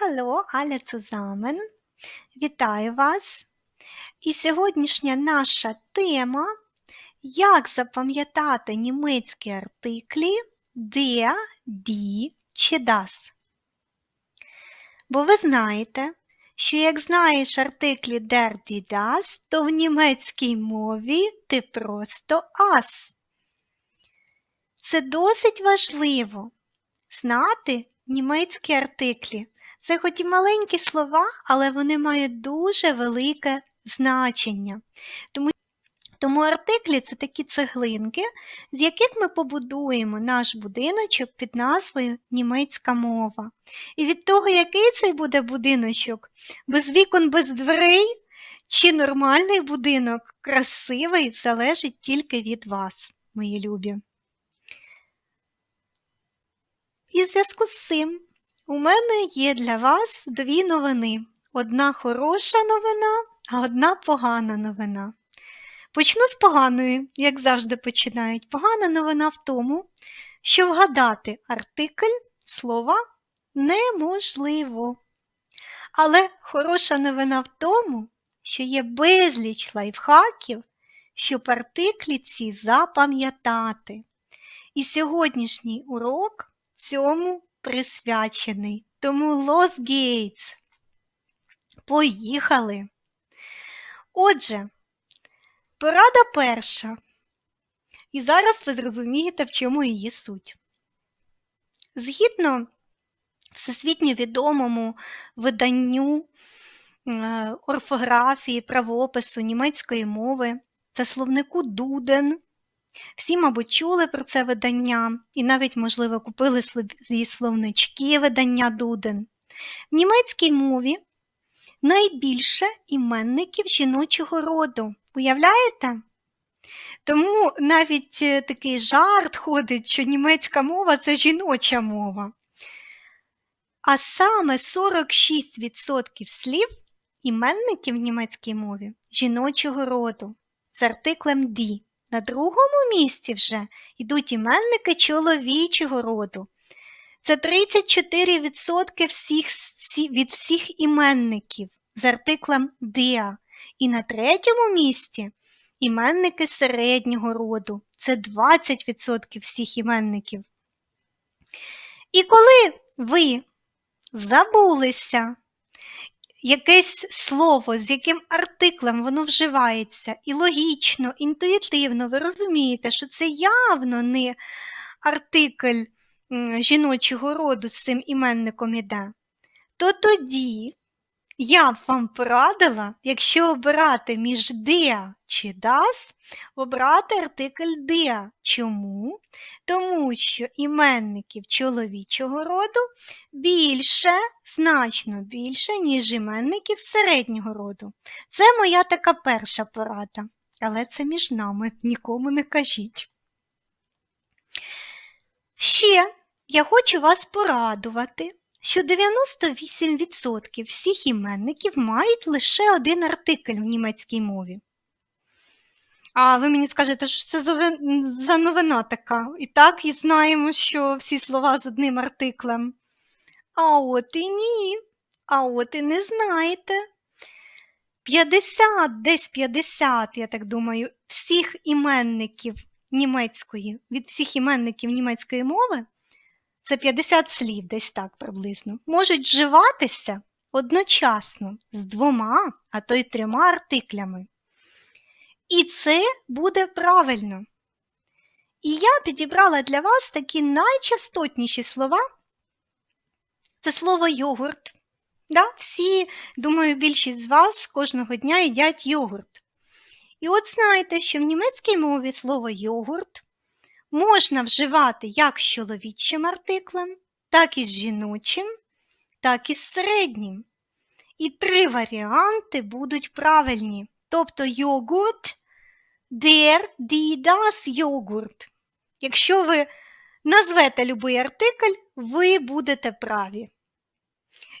hallo alle zusammen! Вітаю вас! І сьогоднішня наша тема як запам'ятати німецькі артиклі der, die чи das. Бо ви знаєте, що як знаєш артиклі der, die, das, то в німецькій мові ти просто ас. Це досить важливо знати німецькі артиклі. Це хоч і маленькі слова, але вони мають дуже велике значення. Тому тому артиклі це такі цеглинки, з яких ми побудуємо наш будиночок під назвою німецька мова. І від того, який цей буде будиночок, без вікон, без дверей, чи нормальний будинок, красивий, залежить тільки від вас, мої любі. І в зв'язку з цим у мене є для вас дві новини. Одна хороша новина, а одна погана новина. Почну з поганої, як завжди починають. Погана новина в тому, що вгадати артикль слова неможливо. Але хороша новина в тому, що є безліч лайфхаків, щоб артиклі ці запам'ятати. І сьогоднішній урок цьому присвячений. Тому Los Gates. Поїхали. Отже, порада перша. І зараз ви зрозумієте, в чому її суть. Згідно всесвітньо відомому виданню е, орфографії, правопису німецької мови, це словнику Дуден всі, мабуть, чули про це видання і навіть, можливо, купили зі словнички видання Дуден. В німецькій мові найбільше іменників жіночого роду. Уявляєте? Тому навіть е, такий жарт ходить, що німецька мова це жіноча мова. А саме 46% слів іменників в німецькій мові жіночого роду з артиклем «ді». На другому місці вже йдуть іменники чоловічого роду. Це 34% всіх, від всіх іменників з артиклем «der». І на третьому місці іменники середнього роду. Це 20% всіх іменників. І коли ви забулися якесь слово, з яким артиклем воно вживається, і логічно, інтуїтивно ви розумієте, що це явно не артикль жіночого роду з цим іменником іде, то тоді я б вам порадила, якщо обирати між «де» чи «das», обрати артикль «де». Чому? Тому що іменників чоловічого роду більше, значно більше, ніж іменників середнього роду. Це моя така перша порада, але це між нами, нікому не кажіть. Ще я хочу вас порадувати що 98% всіх іменників мають лише один артикль в німецькій мові. А ви мені скажете, що це за новина така. І так і знаємо, що всі слова з одним артиклем. А от і ні. А от і не знаєте. 50, десь 50, я так думаю, всіх іменників німецької, від всіх іменників німецької мови це 50 слів, десь так приблизно, можуть вживатися одночасно з двома, а то й трьома артиклями. І це буде правильно. І я підібрала для вас такі найчастотніші слова. Це слово йогурт. Да? Всі, думаю, більшість з вас кожного дня їдять йогурт. І от знаєте, що в німецькій мові слово йогурт можна вживати як з чоловічим артиклем, так і з жіночим, так і з середнім. І три варіанти будуть правильні. Тобто йогурт, der, die, das йогурт. Якщо ви назвете будь-який артикль, ви будете праві.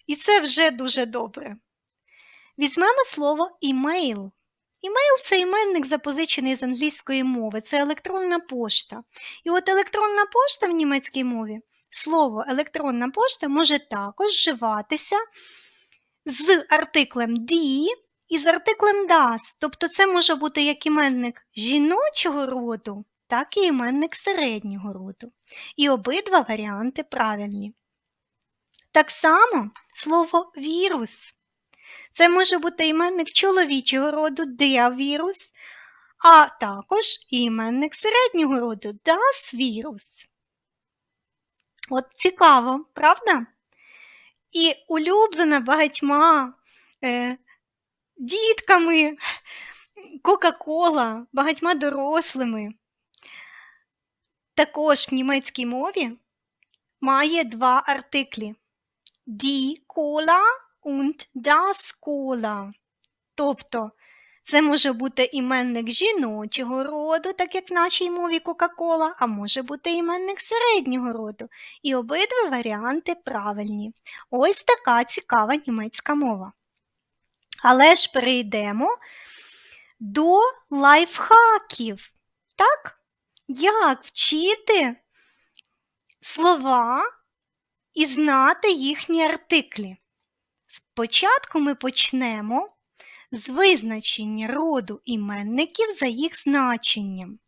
І це вже дуже добре. Візьмемо слово імейл. Імейл це іменник запозичений з англійської мови, це електронна пошта. І от електронна пошта в німецькій мові слово електронна пошта може також вживатися з артиклем «die» і з артиклем das. Тобто це може бути як іменник жіночого роду, так і іменник середнього роду. І обидва варіанти правильні. Так само слово вірус. Це може бути іменник чоловічого роду der вірус, а також іменник середнього роду das вірус. От цікаво, правда? І улюблена багатьма е, дітками Кока-Кола, багатьма дорослими. Також в німецькій мові має два артиклі Die Cola und das Cola. Тобто це може бути іменник жіночого роду, так як в нашій мові Кока-Кола, а може бути іменник середнього роду. І обидва варіанти правильні. Ось така цікава німецька мова. Але ж перейдемо до лайфхаків. Так? Як вчити слова і знати їхні артиклі? Спочатку ми почнемо з визначення роду іменників за їх значенням.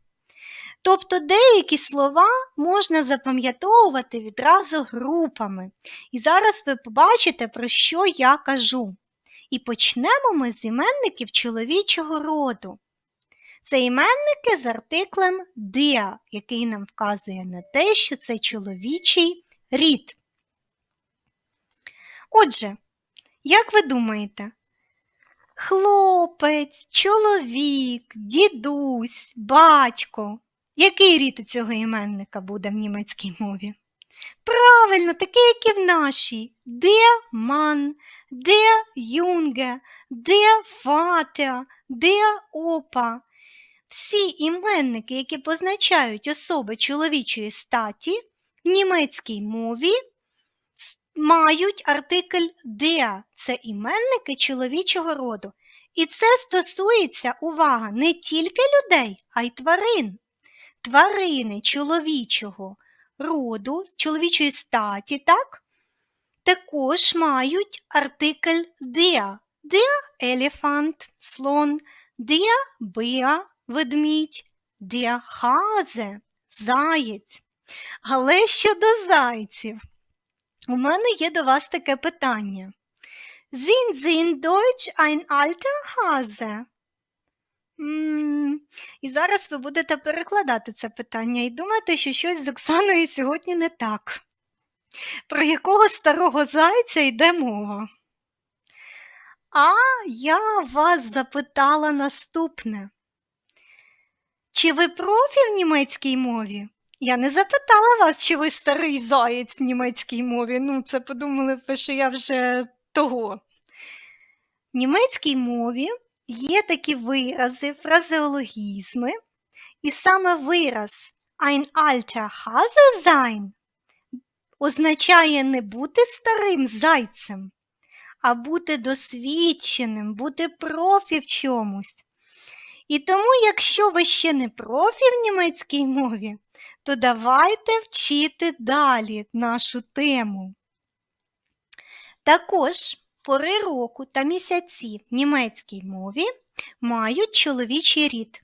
Тобто деякі слова можна запам'ятовувати відразу групами. І зараз ви побачите, про що я кажу. І почнемо ми з іменників чоловічого роду. Це іменники з артиклем «der», який нам вказує на те, що це чоловічий рід. Отже, як ви думаєте, хлопець, чоловік, дідусь, батько. Який рід у цього іменника буде в німецькій мові? Правильно, такий, як і в нашій. Der Mann, der Junge, der Vater, der Opa. Всі іменники, які позначають особи чоловічої статі, в німецькій мові мають артикль der. Це іменники чоловічого роду. І це стосується, увага, не тільки людей, а й тварин. Тварини чоловічого роду, чоловічої статі, так? Також мають артикль der. Der елефант, слон, der Bär, ведмідь, der Hase, заєць. Але щодо зайців, у мене є до вас таке питання. Sind Sie Deutsch ein alter Hase? М, І зараз ви будете перекладати це питання і думати, що щось з Оксаною сьогодні не так. Про якого старого зайця йде мова? А я вас запитала наступне. Чи ви профі в німецькій мові? Я не запитала вас, чи ви старий заєць в німецькій мові. Ну, це подумали ви, що я вже того. В німецькій мові є такі вирази, фразеологізми, і саме вираз ein alter Hase sein означає не бути старим зайцем, а бути досвідченим, бути профі в чомусь. І тому, якщо ви ще не профі в німецькій мові, то давайте вчити далі нашу тему. Також пори року та місяці в німецькій мові мають чоловічий рід.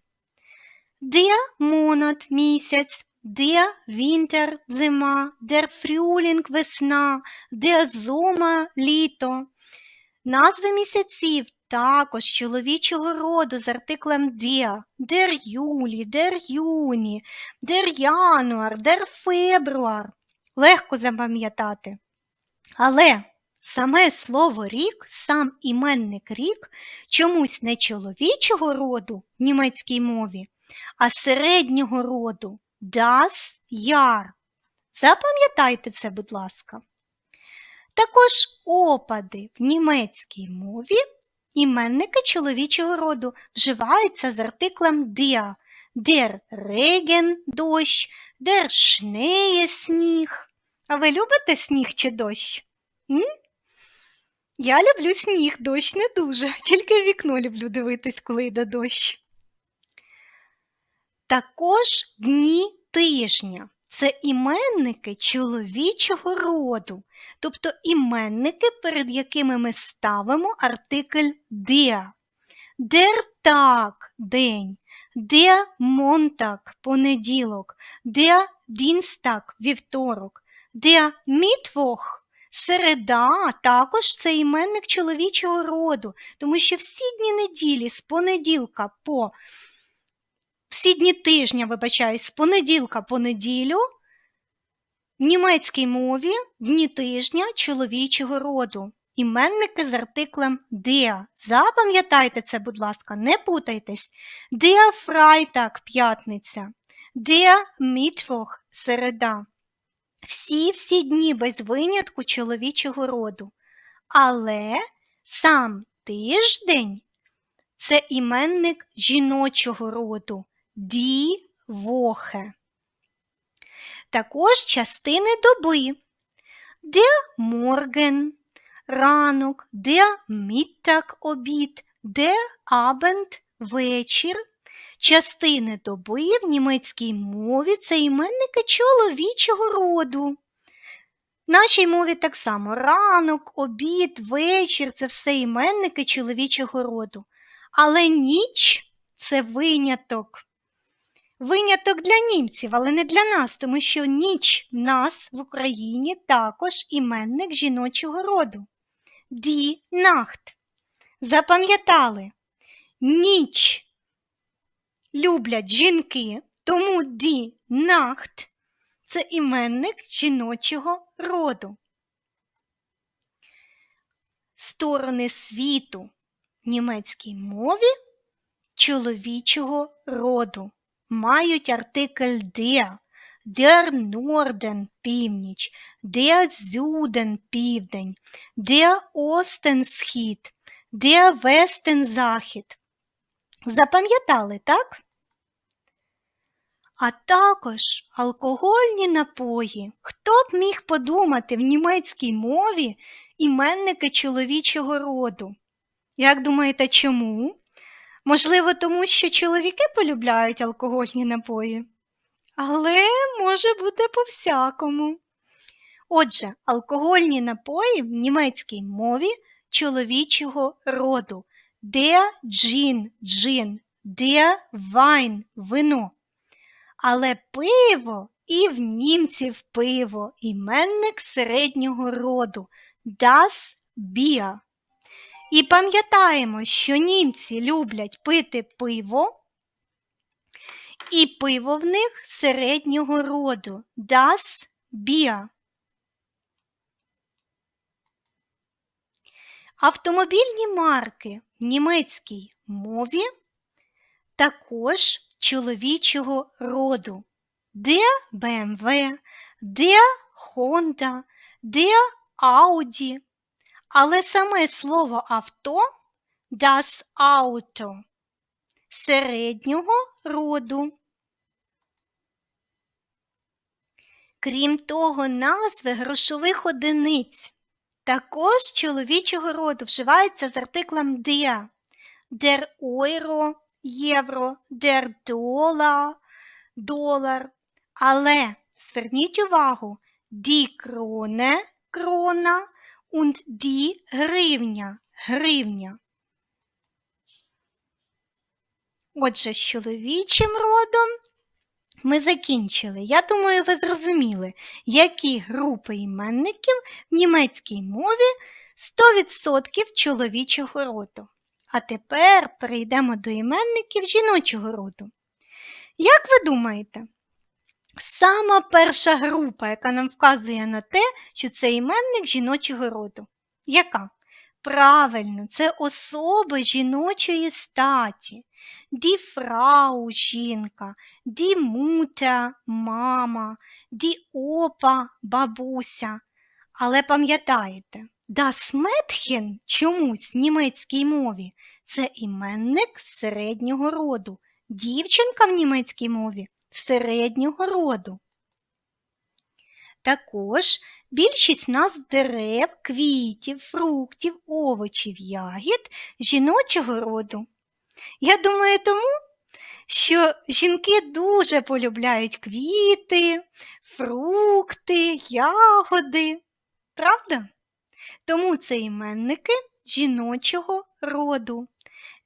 Der Monat – місяць, der Winter – зима, der Frühling – весна, der Sommer – літо. Назви місяців також чоловічого роду з артиклем der, der Juli, der Juni, der Januar, der Februar. Легко запам'ятати. Але саме слово рік, сам іменник рік чомусь не чоловічого роду в німецькій мові, а середнього роду das Jahr. Запам'ятайте це, будь ласка. Також опади в німецькій мові іменники чоловічого роду вживаються з артиклем der. Der Regen – дощ, der Schnee – сніг. А ви любите сніг чи дощ? М? Я люблю сніг, дощ не дуже, тільки в вікно люблю дивитись, коли йде дощ. Також дні тижня. Це іменники чоловічого роду, тобто іменники, перед якими ми ставимо артикль der. Der Tag – день, der Montag – понеділок, der Dienstag – вівторок, der Mittwoch – середа, також це іменник чоловічого роду, тому що всі дні неділі з понеділка по всі дні тижня, вибачаюсь, з понеділка по неділю в німецькій мові дні тижня чоловічого роду. Іменники з артиклем der. Запам'ятайте це, будь ласка, не путайтесь. Der Freitag – п'ятниця, der Mittwoch – середа. Всі-всі дні без винятку чоловічого роду. Але сам тиждень це іменник жіночого роду Woche. Також частини доби. Der Morgen – ранок, der Mittag – обід, der Abend – вечір. Частини доби в німецькій мові це іменники чоловічого роду. В нашій мові так само ранок, обід, вечір це все іменники чоловічого роду. Але ніч це виняток. Виняток для німців, але не для нас, тому що ніч нас в Україні також іменник жіночого роду. Ді нахт. Запам'ятали, ніч люблять жінки, тому ді нахт це іменник жіночого роду. Сторони світу німецькій мові чоловічого роду мають артикль der. Der Norden – північ, der Süden – південь, der Osten – схід, der Westen – захід. Запам'ятали, так? А також алкогольні напої. Хто б міг подумати в німецькій мові іменники чоловічого роду? Як думаєте, чому? Можливо, тому що чоловіки полюбляють алкогольні напої? Але може бути по-всякому. Отже, алкогольні напої в німецькій мові чоловічого роду. Der Gin – джин, der Wein – вино. Але пиво і в німців пиво, іменник середнього роду das Bier. І пам'ятаємо, що німці люблять пити пиво, і пиво в них середнього роду das Bier. Автомобільні марки в німецькій мові також чоловічого роду. Der BMW, der Honda, der Audi. Але саме слово авто das Auto середнього роду. Крім того, назви грошових одиниць також чоловічого роду вживаються з артиклем der. Der Euro – євро, der Dollar – долар. Але зверніть увагу, die Krone – крона und die гривня – гривня. Отже, з чоловічим родом ми закінчили. Я думаю, ви зрозуміли, які групи іменників в німецькій мові 100% чоловічого роду. А тепер перейдемо до іменників жіночого роду. Як ви думаєте, сама перша група, яка нам вказує на те, що це іменник жіночого роду? Яка? Правильно, це особи жіночої статі. Ді фрау жінка, ді мутя мама, ді опа бабуся. Але пам'ятаєте, Mädchen чомусь в німецькій мові це іменник середнього роду. Дівчинка в німецькій мові середнього роду. Також більшість назв дерев, квітів, фруктів, овочів, ягід жіночого роду. Я думаю тому, що жінки дуже полюбляють квіти, фрукти, ягоди. Правда? Тому це іменники жіночого роду.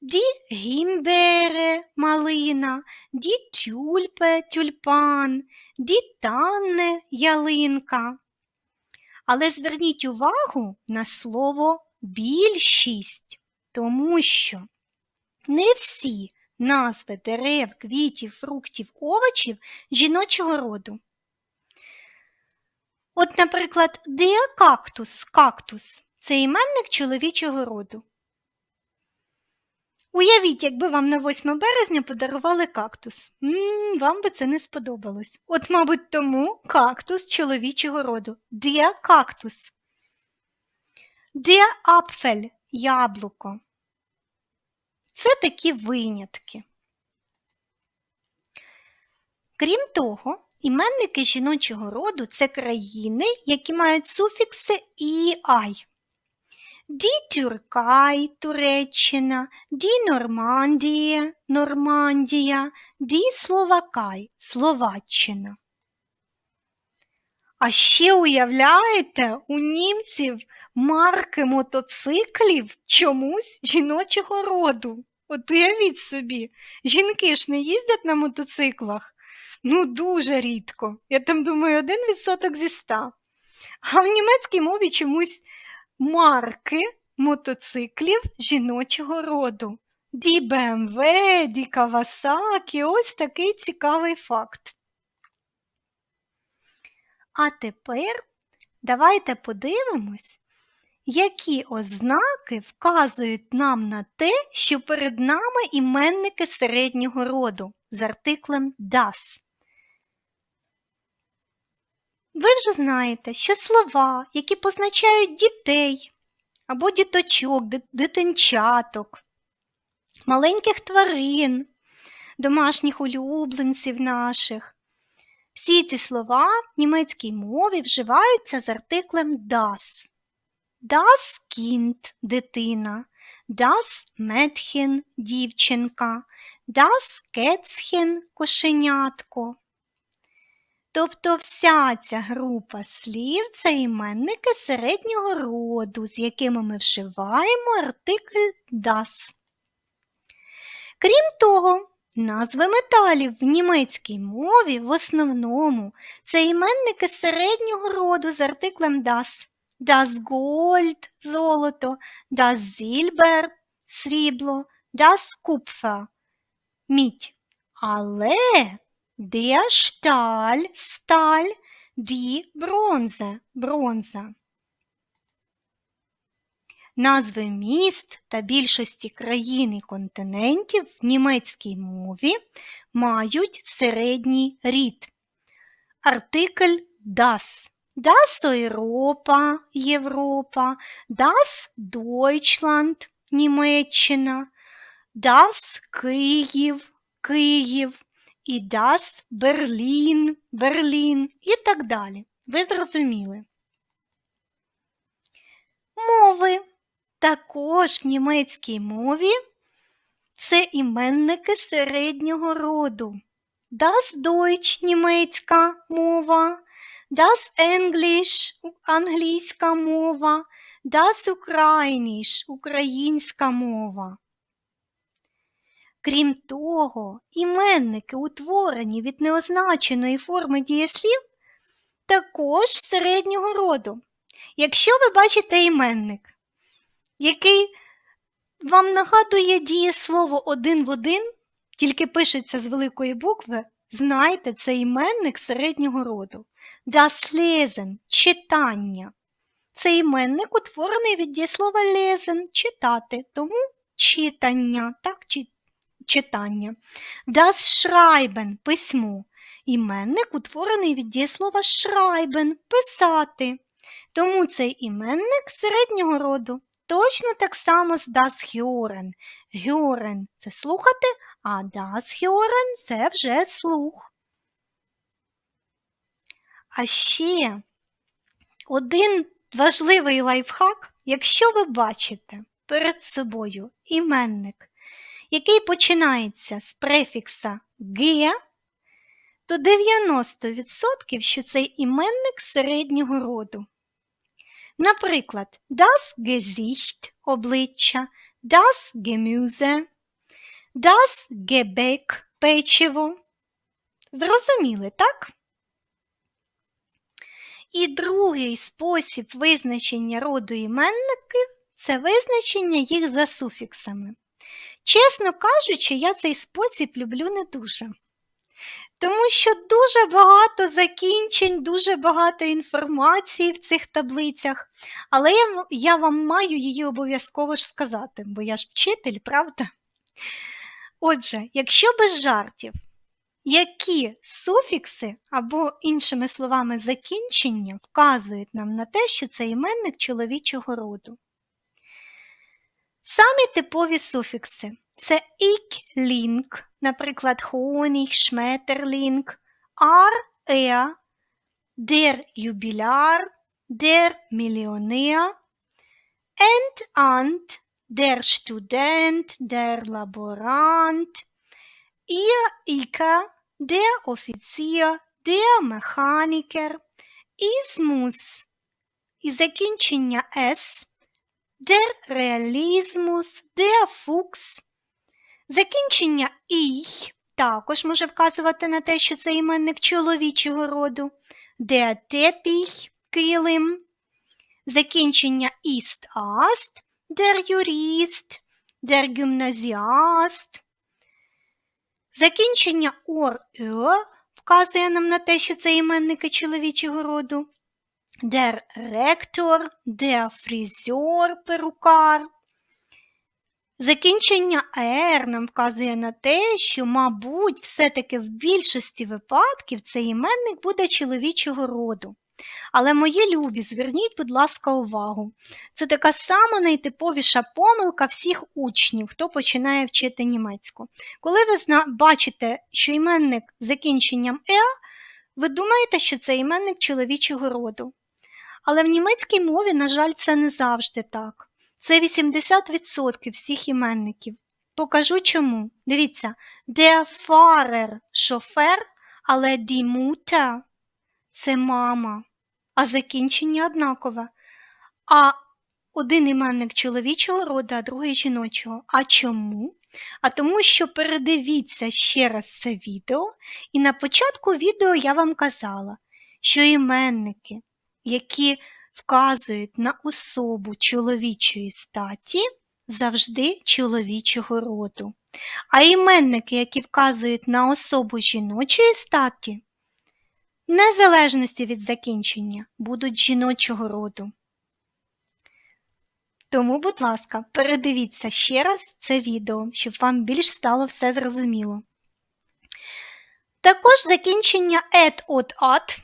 Ді гімбере малина, ді тюльпе тюльпан, ді танне ялинка. Але зверніть увагу на слово більшість, тому що не всі назви дерев, квітів, фруктів, овочів жіночого роду. От, наприклад, діакактус, кактус це іменник чоловічого роду. Уявіть, якби вам на 8 березня подарували кактус. М -м, вам би це не сподобалось. От, мабуть, тому кактус чоловічого роду. Діакактус. Діапфель яблуко. Це такі винятки. Крім того, іменники жіночого роду це країни, які мають суфікси і ай. Ді Тюркай Туреччина, Ді Нормандія Нормандія, Ді Словакай Словаччина. А ще уявляєте, у німців марки мотоциклів чомусь жіночого роду. От уявіть собі, жінки ж не їздять на мотоциклах. Ну, дуже рідко. Я там думаю, один відсоток зі ста. А в німецькій мові чомусь марки мотоциклів жіночого роду. Ді БМВ, Ді Кавасакі, ось такий цікавий факт. А тепер давайте подивимось, які ознаки вказують нам на те, що перед нами іменники середнього роду з артиклем das. Ви вже знаєте, що слова, які позначають дітей або діточок, дитинчаток, маленьких тварин, домашніх улюбленців наших, всі ці слова в німецькій мові вживаються з артиклем das. Das Kind – дитина, das Mädchen – дівчинка, das Kätzchen – кошенятко. Тобто вся ця група слів це іменники середнього роду, з якими ми вживаємо артикль das. Крім того, назви металів в німецькій мові в основному це іменники середнього роду з артиклем das. Das Gold – золото, das Silber – срібло, das Kupfer – мідь. Але Der Stahl – сталь, die Bronze – бронза. Назви міст та більшості країн і континентів в німецькій мові мають середній рід. Артикль das. Das Europa – Європа, das Deutschland – Німеччина, das Київ – Київ і das Берлін, Берлін і так далі. Ви зрозуміли. Мови. Також в німецькій мові це іменники середнього роду. Das Deutsch – німецька мова, Das English – англійська мова, Das Ukrainisch – українська мова. Крім того, іменники, утворені від неозначеної форми дієслів, також середнього роду. Якщо ви бачите іменник, який вам нагадує дієслово один в один, тільки пишеться з великої букви, знайте, це іменник середнього роду. Das Lesen – читання. Це іменник утворений від дієслова lesen – читати, тому читання, так, читання. Das Schreiben – письмо. Іменник утворений від дієслова schreiben – писати. Тому цей іменник середнього роду. Точно так само з das Hören. Hören – це слухати, а das Hören – це вже слух. А ще один важливий лайфхак, якщо ви бачите перед собою іменник, який починається з префікса «ге», то 90%, що цей іменник середнього роду. Наприклад, das Gesicht – обличчя, das Gemüse, das Gebäck – печиво. Зрозуміли, так? І другий спосіб визначення роду іменників це визначення їх за суфіксами. Чесно кажучи, я цей спосіб люблю не дуже. Тому що дуже багато закінчень, дуже багато інформації в цих таблицях, але я, я вам маю її обов'язково ж сказати, бо я ж вчитель, правда? Отже, якщо без жартів, які суфікси або, іншими словами, закінчення вказують нам на те, що це іменник чоловічого роду? Самі типові суфікси. Це ік лінк, наприклад, Хоніг, Шметерлінг, ар, е, дер юбіляр, дер мільйонер, ент ант, дер студент, дер лаборант, ihr Ika, der Offizier, der Mechaniker, Ismus і закінчення S, der Realismus, der Fuchs. Закінчення «іх» також може вказувати на те, що це іменник чоловічого роду, der Teppich – килим. Закінчення «ist ast», der Jurist, der Gymnasiast. Закінчення ор «ё» вказує нам на те, що це іменники чоловічого роду. Der ректор, der фрізер, перукар. Закінчення «ер» нам вказує на те, що, мабуть, все-таки в більшості випадків цей іменник буде чоловічого роду. Але мої любі, зверніть, будь ласка, увагу. Це така сама найтиповіша помилка всіх учнів, хто починає вчити німецьку. Коли ви бачите, що іменник з закінченням «е», ви думаєте, що це іменник чоловічого роду. Але в німецькій мові, на жаль, це не завжди так. Це 80% всіх іменників. Покажу чому. Дивіться, der Fahrer – шофер, але die це мама, а закінчення однакове. А один іменник чоловічого роду, а другий жіночого. А чому? А тому, що передивіться ще раз це відео, і на початку відео я вам казала, що іменники, які вказують на особу чоловічої статі, завжди чоловічого роду. А іменники, які вказують на особу жіночої статі, незалежності від закінчення, будуть жіночого роду. Тому, будь ласка, передивіться ще раз це відео, щоб вам більш стало все зрозуміло. Також закінчення «ет от ат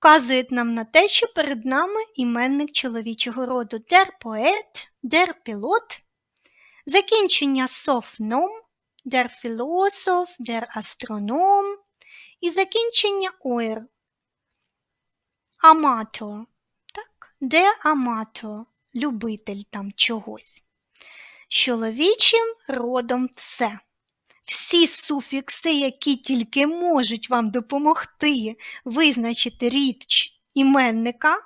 вказують нам на те, що перед нами іменник чоловічого роду der поет, der пілот, закінчення софном, der філософ, der астроном і закінчення ойр. Аматор. Так? Де аматор, любитель там чогось. З чоловічим родом все. Всі суфікси, які тільки можуть вам допомогти визначити рід іменника,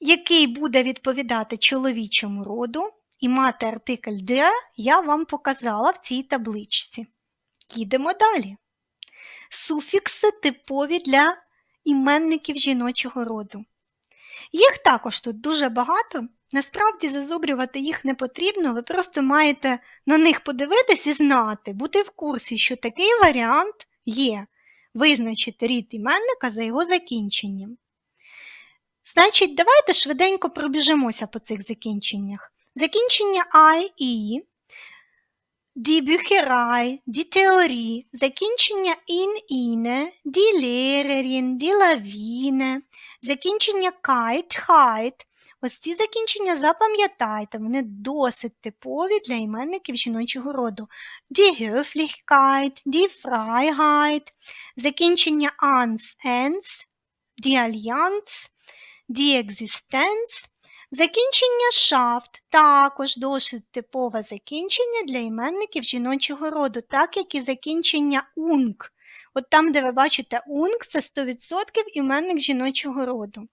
який буде відповідати чоловічому роду, і мати артикль «де», я вам показала в цій табличці. Їдемо далі. Суфікси типові для іменників жіночого роду. Їх також тут дуже багато. Насправді зазубрювати їх не потрібно, ви просто маєте на них подивитись і знати, бути в курсі, що такий варіант є. Визначити рід іменника за його закінченням. Значить, давайте швиденько пробіжимося по цих закінченнях. Закінчення I, І, die Theorie, закінчення in, іне, die Lawine, закінчення kite, height, Ось ці закінчення запам'ятайте, вони досить типові для іменників жіночого роду. Die Höflichkeit, die Freiheit, закінчення ans, ens, die Allianz, die Existenz, Закінчення шафт також досить типове закінчення для іменників жіночого роду, так як і закінчення унг. От там, де ви бачите унг, це 100% іменник жіночого роду.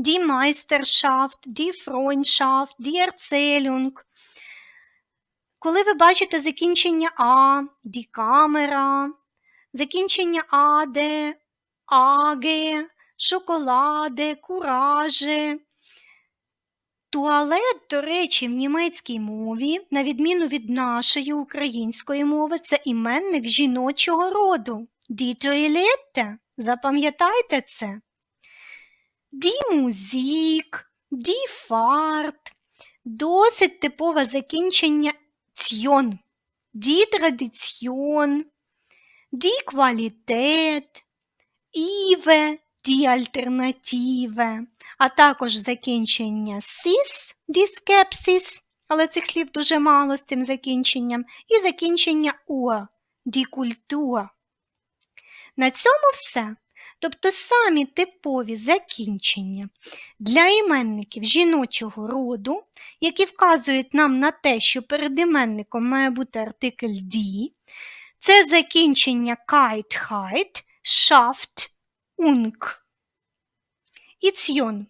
Die Meisterschaft, die Freundschaft, die Erzählung. Коли ви бачите закінчення А, die Kamera, закінчення аде, аге, шоколаде, кураже. Туалет, до речі, в німецькій мові, на відміну від нашої української мови, це іменник жіночого роду. Die Toilette. Запам'ятайте це. Die Musik, die Fahrt. Досить типове закінчення цьйон. Die Tradition, die Qualität, Іве, die Alternative, а також закінчення сіс, die Skepsis, але цих слів дуже мало з цим закінченням, і закінчення уа, Kultur. На цьому все. Тобто самі типові закінчення для іменників жіночого роду, які вказують нам на те, що перед іменником має бути артикль «die», це закінчення kite, height, shaft, ung і цьйон.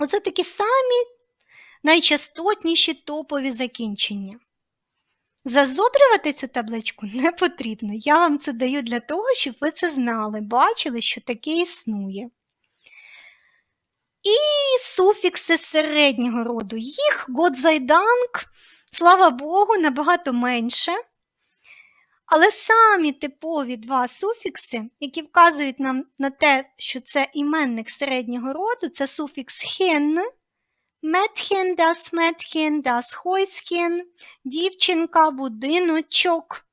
Оце такі самі найчастотніші топові закінчення. Зазубрювати цю табличку не потрібно. Я вам це даю для того, щоб ви це знали, бачили, що таке існує. І суфікси середнього роду. Їх Годзайданк, слава Богу, набагато менше. Але самі типові два суфікси, які вказують нам на те, що це іменник середнього роду, це суфікс хен, Метхен, das Метхен, das Häuschen, дівчинка, будиночок.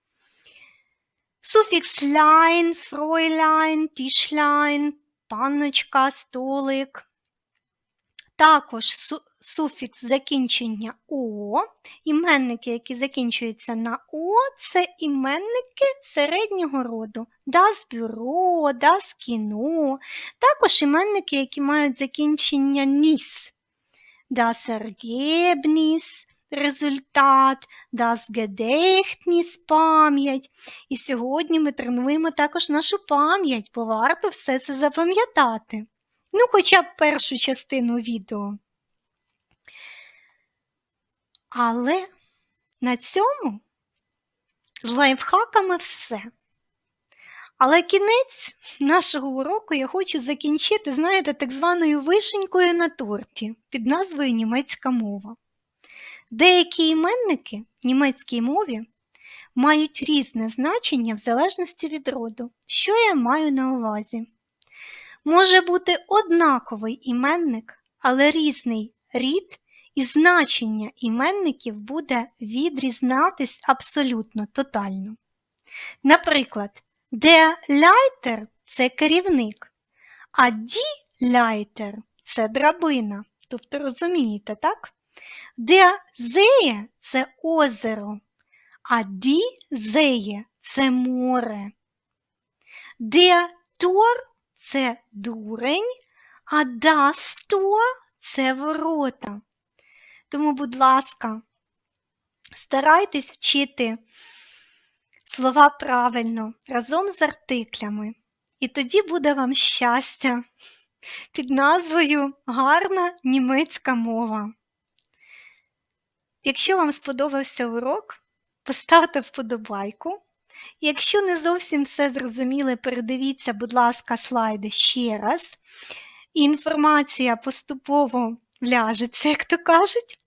Суфікс ляйн, фройляйн, тішляйн, панночка, столик. Також су- суфікс закінчення о. Іменники, які закінчуються на о, це іменники середнього роду. Das бюро, das кіно. Також іменники, які мають закінчення ніс das Ergebnis, результат, das Gedächtnis, пам'ять. І сьогодні ми тренуємо також нашу пам'ять, бо варто все це запам'ятати. Ну, хоча б першу частину відео. Але на цьому з лайфхаками все. Але кінець нашого уроку я хочу закінчити, знаєте, так званою вишенькою на торті під назвою німецька мова. Деякі іменники в німецькій мові мають різне значення в залежності від роду. Що я маю на увазі? Може бути однаковий іменник, але різний рід і значення іменників буде відрізнятись абсолютно тотально. Наприклад, Der Leiter – це керівник, а Leiter – це драбина. Тобто розумієте, так? Der See – це озеро, а die See – це море. Der Tor – це дурень, а Tor – це ворота. Тому, будь ласка, старайтесь вчити слова правильно разом з артиклями. І тоді буде вам щастя під назвою Гарна німецька мова. Якщо вам сподобався урок, поставте вподобайку. Якщо не зовсім все зрозуміли, передивіться, будь ласка, слайди ще раз. І інформація поступово вляжеться, як то кажуть.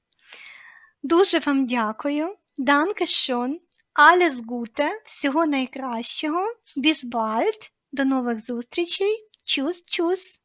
Дуже вам дякую. Danke schön. Alles Gute, всього найкращого. Bald. До нових зустрічей. Чус-чус!